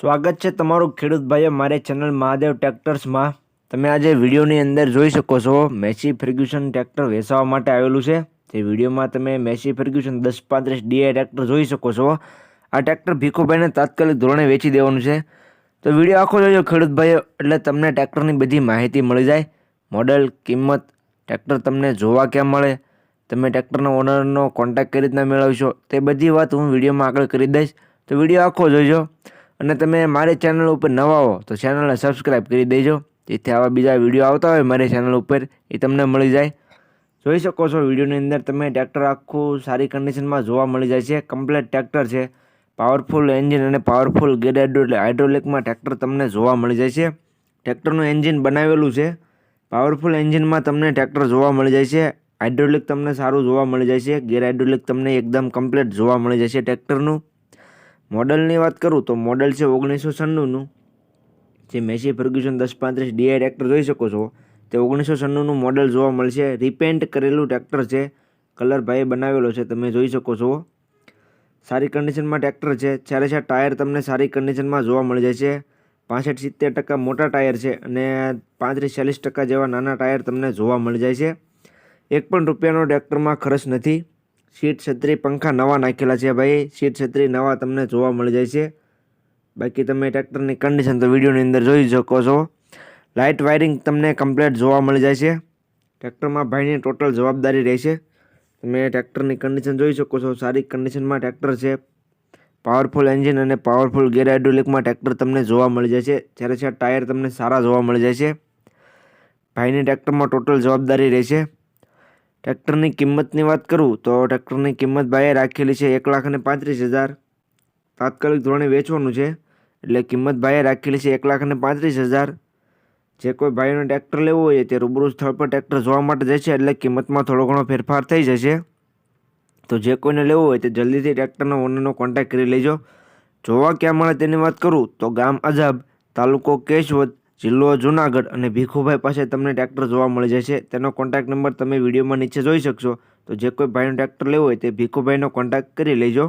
સ્વાગત છે તમારું ખેડૂત ભાઈઓ મારી ચેનલ મહાદેવ ટ્રેક્ટર્સમાં. તમે આજે વિડીયોની અંદર જોઈ શકો છો, મેસી ફર્ગ્યુસન ટ્રેક્ટર વેચાવા માટે આવેલું છે. તે વિડીયોમાં તમે મેસી ફર્ગ્યુસન દસ પાંત્રીસ ડીઆઈ ટ્રેક્ટર જોઈ શકો છો. આ ટ્રેક્ટર ભીખુભાઈને તાત્કાલિક ધોરણે વેચી દેવાનું છે. તો વીડિયો આખો જોજો ખેડૂત ભાઈઓ એટલે તમને ટ્રેક્ટરની બધી માહિતી મળી જાય. મોડેલ, કિંમત, ટ્રેક્ટર તમને જોવા ક્યાં મળે, તમે ટ્રેક્ટરના ઓનરનો કોન્ટેક્ટ કઈ રીતના મેળવશો, તે બધી વાત હું વિડીયોમાં આગળ કરી દઈશ. તો વીડિયો આખો જોજો. અને તમે મારી ચેનલ ઉપર નવા હો, તો ચેનલને સબસ્ક્રાઈબ કરી દેજો. જેથી આવા બીજા વીડિયો આવતા હોય મારી ચેનલ ઉપર, એ તમને મળી જાય. જોઈ શકો છો વિડીયોની અંદર તમે ટ્રેક્ટર આખું સારી કન્ડિશનમાં જોવા મળી જાય છે. કમ્પ્લેટ ટ્રેક્ટર છે. પાવરફુલ એન્જિન અને પાવરફુલ એટલે હાઇડ્રોલિકમાં ટ્રેક્ટર તમને જોવા મળી જાય છે. ટ્રેક્ટરનું એન્જિન બનાવેલું છે. પાવરફુલ એન્જિનમાં તમને ટ્રેક્ટર જોવા મળી જાય છે. હાઇડ્રોલિક તમને સારું જોવા મળી જાય છે. ગેર હાઇડ્રોલિક તમને એકદમ કમ્પ્લીટ જોવા મળી છે ટ્રેક્ટરનું મોડલની વાત કરું તો મોડલ છે ઓગણીસો છન્નુંનું. જે મેસી ફર્ગ્યુસન દસ પાંત્રીસ ડીઆઈ ટ્રેક્ટર જોઈ શકો છો. તે ઓગણીસો છન્નુંનું મોડલ જોવા મળશે. રિપેન્ટ કરેલું ટ્રેક્ટર છે. કલર ભાઈએ બનાવેલો છે, તમે જોઈ શકો છો. સારી કન્ડિશનમાં ટ્રેક્ટર છે. ચારે ચાર ટાયર તમને સારી કન્ડિશનમાં જોવા મળી જાય છે. પાસઠ સિત્તેર ટકા મોટા ટાયર છે અને પાંત્રીસ ચાલીસ ટકા જેવા નાના ટાયર તમને જોવા મળી જાય છે. એક પણ રૂપિયાનો ટ્રેક્ટરમાં ખર્ચ નથી. સીટ છત્રી પંખા નવા નાખેલા છે ભાઈ. સીટ છત્રી નવા તમને જોવા મળી જાય છે. બાકી તમે ટ્રેક્ટરની કન્ડિશન તો વિડીયોની અંદર જોઈ શકો છો. લાઇટ વાયરિંગ તમને કમ્પ્લેટ જોવા મળી જાય છે. ટ્રેક્ટરમાં ભાઈની ટોટલ જવાબદારી રહેશે. તમે ટ્રેક્ટરની કન્ડિશન જોઈ શકો છો. સારી કન્ડિશનમાં ટ્રેક્ટર છે. પાવરફુલ એન્જિન અને પાવરફુલ ગેર હાઇડ્રોલિકમાં ટ્રેક્ટર તમને જોવા મળી જાય છે. જ્યારે છે ટાયર તમને સારા જોવા મળી જાય છે. ભાઈની ટ્રેક્ટરમાં ટોટલ જવાબદારી રહેશે. ટ્રેક્ટરની કિંમતની વાત કરું તો ટ્રેક્ટરની કિંમત ભાઈએ રાખેલી છે એક લાખ અને પાંત્રીસ હજાર. તાત્કાલિક ધોરણે વેચવાનું છે એટલે કિંમત ભાઈએ રાખેલી છે એક લાખ અને પાંત્રીસ હજાર. જે કોઈ ભાઈનો ટ્રેક્ટર લેવો હોય તે રૂબરૂ સ્થળ પર ટ્રેક્ટર જોવા માટે જશે એટલે કિંમતમાં થોડો ઘણો ફેરફાર થઈ જશે. તો જે કોઈને લેવું હોય તે જલ્દીથી ટ્રેક્ટરનો ઓનરનો કોન્ટેક્ટ કરી લેજો. જોવા ક્યાં મળે તેની વાત કરું તો ગામ અજાબ તાલુકો કેશવદ જિલ્લો જુનાગઢ અને ભીખુભાઈ પાસે તમને ટ્રેક્ટર જોવા મળી જશે તેનો કોન્ટેક્ટ નંબર તમે વિડીયોમાં નીચે જોઈ શકશો. તો જે કોઈ ભાઈનું ટ્રેક્ટર લેવો હોય તે ભીખુભાઈનો કોન્ટેક્ટ કરી લેજો.